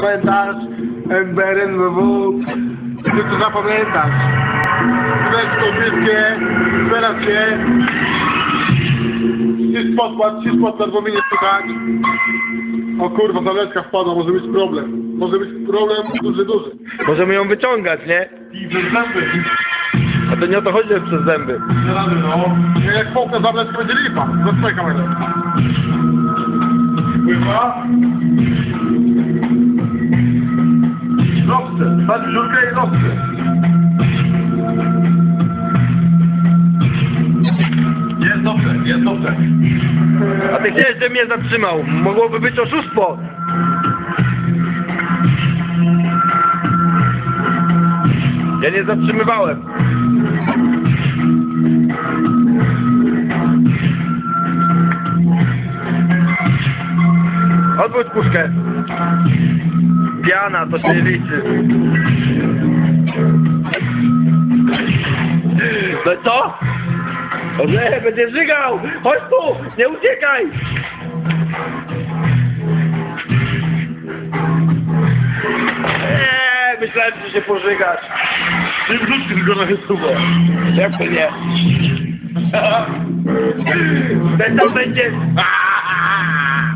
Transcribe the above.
Pamiętasz? MBRNWW. Ty to zapamiętasz. Weź tą piłkę, zbierać się. Ścisz podkład, ścisz podkład, bo mnie nie słychać. O kurwa, zaleska wpadła, może być problem. Może być problem duży, duży. Możemy ją wyciągać, nie? I zęby. A to nie o to chodzi, że przez zęby. Nie rady, no. Nie, jak połknę zablesk będzie lipa. Zatrzymaj kamerę. Pływa. Dobrze, stać dziurkę i dobrze. Jest dobrze, jest dobrze. A ty chciałeś, że mnie zatrzymał. Mogłoby być oszustwo. Ja nie zatrzymywałem. Odwróć puszkę. Piana, to się liczy. No co? O nie, będzie żygał! Chodź tu! Nie uciekaj! Eee, myślałem, że się pożygasz. Ty wrzućcie tylko na YouTube. Jak to nie? Ten tam będzie... Aaaa!